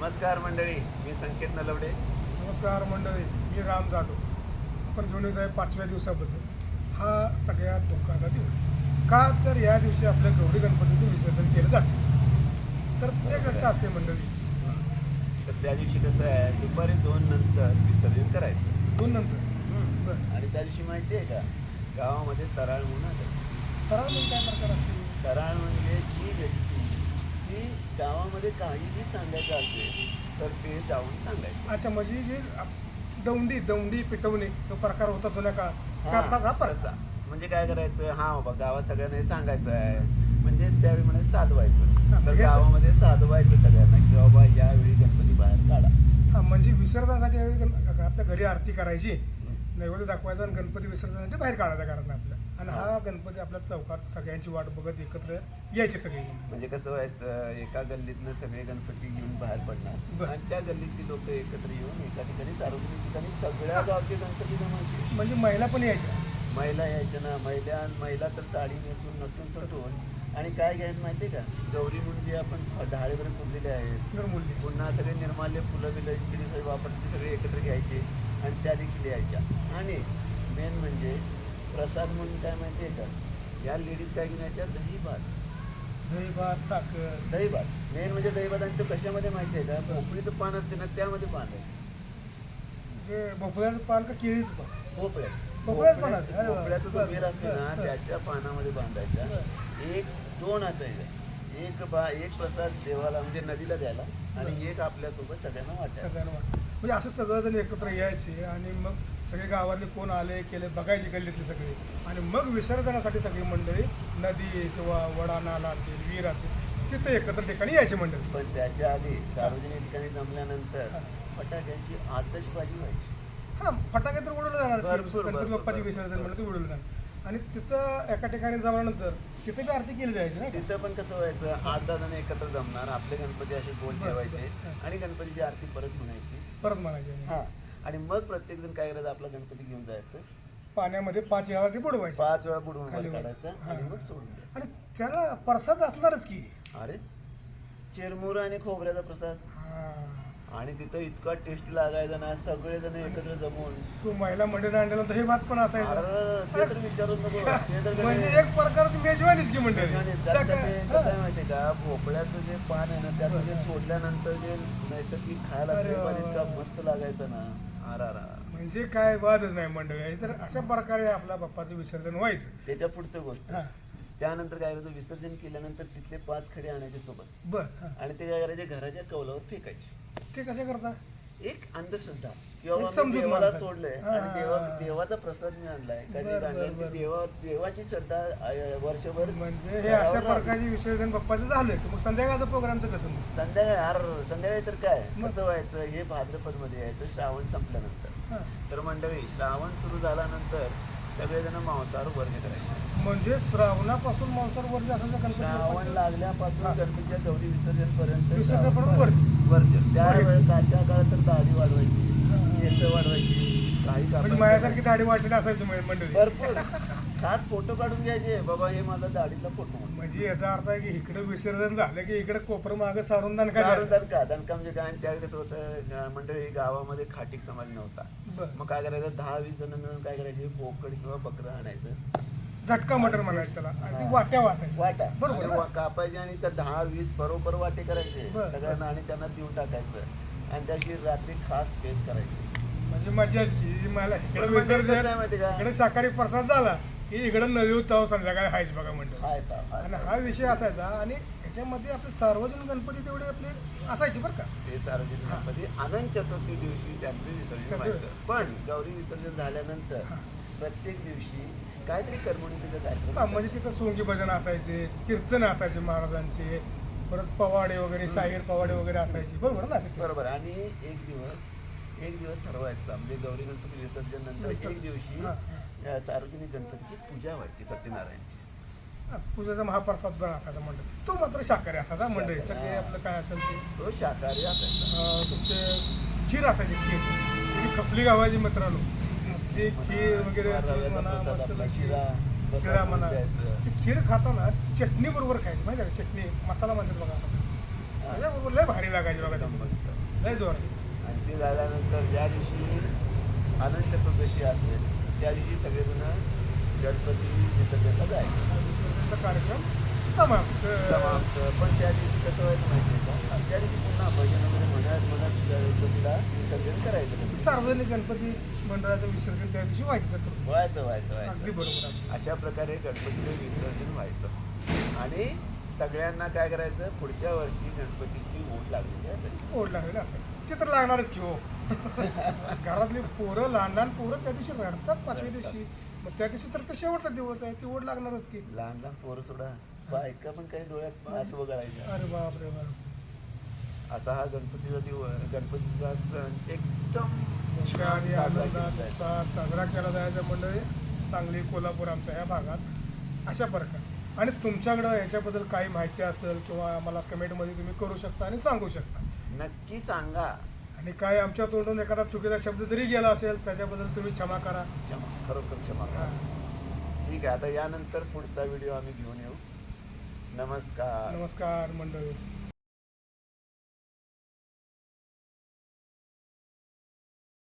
नमस्कार मंडळी मी संकेत नलवडे. नमस्कार मंडळी मी राम जाधव. आपण घेऊन येत आहे पाचव्या दिवसाबद्दल. हा सगळ्यात धोकाचा दिवस. का तर या दिवशी आपल्या गौरी गणपतीचं विसर्जन केलं जातं. तर ते कसं असते मंडळी? तर त्या दिवशी कसं आहे दुपारी दोन नंतर विसर्जन करायचं. दोन नंतर? बरं. आणि त्या दिवशी माहिती आहे का गावामध्ये तराळ म्हणून आहे. तर मग काय प्रकार असते? तराळ म्हणजे जी व्यक्ती जी गावामध्ये काहीही सांगायचं असेल तर ते जाऊन सांगायचं. अच्छा म्हणजे जे दौंडी दौंडी पिटवणे तो प्रकार होता जुन्या काळात. त्यातलाच हा प्रकार. तसा. म्हणजे काय करायचं? हा बाबा गावात सगळ्यांना हे सांगायचं आहे. म्हणजे त्यावेळी म्हणे साधवायचं. तर गावामध्ये साधवायचं सगळ्यांना की बाबा यावेळी गणपती बाहेर काढा. हा म्हणजे विसर्जनासाठी आपल्या घरी आरती करायची. नैवेद्य दाखवायचा आणि गणपती विसर्जनासाठी बाहेर काढायचा कारण आपल्या. आणि हा गणपती आपल्या चौकात सगळ्यांची वाट बघत एकत्र यायचे सगळे. म्हणजे कसं व्हायचं एका गल्लीतनं सगळे गणपती घेऊन बाहेर पडणार. आणि त्या गल्लीतली लोक एकत्र येऊन एका ठिकाणी सार्वजनिक ठिकाणी सगळ्या गावचे गणपती जमायचे. म्हणजे महिला पण यायच्या. महिला यायच्या ना. महिला महिला तर साडी नेसून नटून तटून आणि काय घ्यायचं माहितीये का? गौरी म्हणून जे आपण डहाळे वगैरे पुरलेले आहेत पुन्हा सगळे निर्माल्य फुलं बिलं इकडे सगळे वापरते सगळे एकत्र घ्यायचे आणि त्या देखील यायच्या. आणि मेन म्हणजे प्रसाद म्हणून काय माहिती आहे का? या लेडीज काय घेऊन यायच्या? दही भात दही भात साखर. दही भात मेन म्हणजे दही भात आणि तो कशामध्ये माहिती आहे का? भोपळीचं पान असते ना त्यामध्ये पान आहे. भोपळ्याचं पान का केळीचं पान? भोपळ्याचं. पान असते. भोपळ्याचा जो बरं, वेल असतो ना. त्याच्या पानामध्ये बांधायच्या एक दोन असायच्या एक बा एक प्रसाद देवाला म्हणजे नदीला द्यायला आणि एक आपल्यासोबत सगळ्यांना वाटायला सगळ्यांना वाटतं म्हणजे असं सगळंजण एकत्र यायचे आणि मग सगळे गावातले कोण आले केले बघायचे गल्लीतले सगळे. आणि मग विसर्जनासाठी सगळी मंडळी नदी किंवा वडा नाला असेल विहीर असेल तिथे एकत्र ठिकाणी यायची मंडळी. पण त्याच्या आधी सार्वजनिक ठिकाणी जमल्यानंतर. फटाक्यांची आतषबाजी व्हायची. हा फटाके तर उडवलं जाणार बाप्पाचे. विसर्जन म्हणलं ते उडवलं जाणार. आणि तिथं एका ठिकाणी जमल्यानंतर तिथे बी आरती केली जायची ना तिथं पण कसं व्हायचं आठ दहा जण एकत्र जमणार आपले गणपती असे गोल ठेवायचे. आणि गणपतीची आरती परत म्हणायची. परत म्हणायचे. हा. आणि मग प्रत्येक जण काय करायचं? आपला गणपती घेऊन जायचं. पाण्यामध्ये पाच वेळा ते बुडवायचे. पाच वेळा बुडवून खाली वर वर. काढायचं. आणि मग सोडून द्यायचं. आणि त्याला प्रसाद असणारच की. अरे चिरमुर आणि खोबऱ्याचा प्रसाद. हा. आणि तिथं इतका टेस्ट लागायचा ना सगळेजण एकत्र जमून. तू महिला मंडळी आणलेला तर हे भात पण असायचं. अरे, ते तर विचारूच नको. ते तर म्हणजे एक प्रकारची मेजवानीच की मंडळी. ते कसं आहे माहितीये का? भोपळ्याचं जे पान आहे ना त्यातलं जे सोडल्यानंतर जे नैसर्गिक खायला अरे ते वा. पान इतका मस्त लागायचं ना. म्हणजे काय वादच नाही मंडळी. तर अशा प्रकारे आपल्या बाप्पाचं विसर्जन व्हायचं. त्याच्या पुढचं गोष्ट. हा. त्यानंतर काय करायचं विसर्जन केल्यानंतर तिथले पाच खडे आणायचे सोबत. बर हा. आणि ते काय करायचे? घराच्या कौलावर फेकायचे. ते कसे करता? एक अंधश्रद्धा किंवा एक बाबा मी समजूत देवाला माणसाची. सोडलंय आणि देवा हा. देवाचा प्रसाद मी आणलाय कधी बरं, आणलाय बरं, ती बरं. देवा देवाची श्रद्धा अं, वर्षभर म्हणजे हे अशा राहते. प्रकारचे विसर्जन बाप्पाचं झालं की मग संध्याकाळचं प्रोग्रामचं कसं मग? संध्याकाळी अर संध्याकाळी तर काय मग? कसं व्हायचं हे भाद्रपदमध्ये यायचं श्रावण संपल्यानंतर हा. तर मंडळी श्रावण सुरू झाल्यानंतर सगळेजण मांसाहार वर्ग करायचे म्हणजे श्रावणापासून मांसावर वरती असायचं गणपती श्रावण? लागल्यापासून. गणपतीच्या गौरी विसर्जन पर्यंत विसर्जनपर्यंत त्यावेळेस वर्ज. काच्या काळात तर दाढी वाढवायची. केस वाढवायची काही म्हणजे कापायचं माझ्यासारखी दाढी वाटलेली असायची म्हणजे मंडळी भरपूर खास फोटो काढून घ्यायचे. बाबा हे माझा दाढीतला फोटो म्हणजे याचा अर्थ आहे की इकडे विसर्जन झालं की इकडे कोपरं मागं सारून दणका सारून. दणका. दणका म्हणजे काय? आणि त्यावेळी कसं होतं मंडळी गावामध्ये खाटीक समाज नव्हता. मग काय करायचं? दहा वीस जण मिळून काय करायचे? बोकड किंवा बकरं आणायचं. झटका मटर म्हणायचं वाट्या वाचायची वाटा बरोबर कापायचे आणि त्या दहा वीस बरोबर वाटे करायचे. सगळ्यांना आणि त्यांना देऊन टाकायचं. आणि त्याची रात्री खास पेज करायची. म्हणजे मजाच की मला इकडे म्हणजे विसर्जन माहिती का? इकडे शाकाहारी प्रसाद झाला. की इकडे नदी उत्ताव संध्याकाळी हायच बघा म्हणतो आणि. हा विषय असायचा आणि ह्याच्यामध्ये आपले सार्वजनिक गणपती तेवढे आपले असायचे बरं का. ते सार्वजनिक हा. गणपती अनंत चतुर्थी दिवशी त्यांचे विसर्जन पण गौरी विसर्जन झाल्यानंतर हा. प्रत्येक दिवशी काहीतरी करमणुकीचं कार्यक्रम हा, म्हणजे तिथं सोंगी भजन असायचे कीर्तन असायचे महाराजांचे परत पवाडे वगैरे शाहीर पवाडे वगैरे असायचे. बरोबर ना? बरोबर. आणि एक दिवस एक दिवस ठरवायचा. म्हणजे गौरी गणपती विसर्जन नंतर एक दिवशी हा, सार्वजनिक गणपतीची पूजा व्हायची सत्यनारायणची. पूजेचा महाप्रसाद पण असायचा मंडळ. तो मात्र शाकाहारी असायचा मंडळी. सगळे. आपलं काय असेल ते. तो शाकाहारी असायचा. अं, तुमचे खीर असायची खीर. ती खपली गावाची मित्रांनो. ते खीर वगैरे किंवा रव्याचा म्हणा, प्रसाद मस्त आपला पैकी शिरा, शिरा म्हणा. द्यायचं. ती खीर खाताना चटणी बरोबर खायची. माहिती आहे का? चटणी मसाला म्हणतात बघा. त्याच्याबरोबर लय भारी लागायची बघा ते. मस्त. लय जोर आणि ते झाल्यानंतर ज्या दिवशी अनंत चतुर्दशी असेल त्या दिवशी सगळेजण गणपती विसर्जनला जायचे. विसर्जनचा कार्यक्रम समाप्त. समाप्त. पण त्या दिवशी कसं व्हायचं माहिती आहे का? त्या दिवशी पुन्हा भजन वगैरे म्हणत म्हणत गणपतीला विसर्जन करायचं सार्वजनिक गणपती मंडळाचं विसर्जन त्या दिवशी व्हायचं व्हायचं व्हायचं अगदी बरोबर. अशा प्रकारे गणपतीचं विसर्जन व्हायचं. आणि सगळ्यांना काय करायचं? पुढच्या वर्षी गणपतीची ओढ लागलेली असायची. ओढ लागलेलं असेल ते तर लागणारच की हो. घरातली पोरं लहान लहान पोरं त्या दिवशी रडतात पाचव्या दिवशी. मग त्या दिवशी तर ते शेवटचा दिवस आहे? ती ओढ लागणारच की. लहान लहान पोरं सोडा. बायका पण काही डोळ्यात असं बघायचं अरे बाप रे बाप आता हा गणपतीचा दिवस गणपतीचा सण एकदम साजरा केला जायचा. मंडळी. सांगली कोल्हापूर आमच्या ह्या भागात. अशा प्रकारे. आणि तुमच्याकडं याच्याबद्दल काही माहिती असेल किंवा आम्हाला कमेंटमध्ये तुम्ही करू शकता आणि सांगू शकता. नक्की सांगा. आणि काय आमच्या तोंडून एखादा चुकीचा शब्द जरी गेला असेल त्याच्याबद्दल तुम्ही क्षमा करा. क्षमा खरोखर क्षमा. करा. ठीक आहे आता यानंतर पुढचा व्हिडिओ आम्ही घेऊन येऊ. नमस्कार. नमस्कार मंडळी.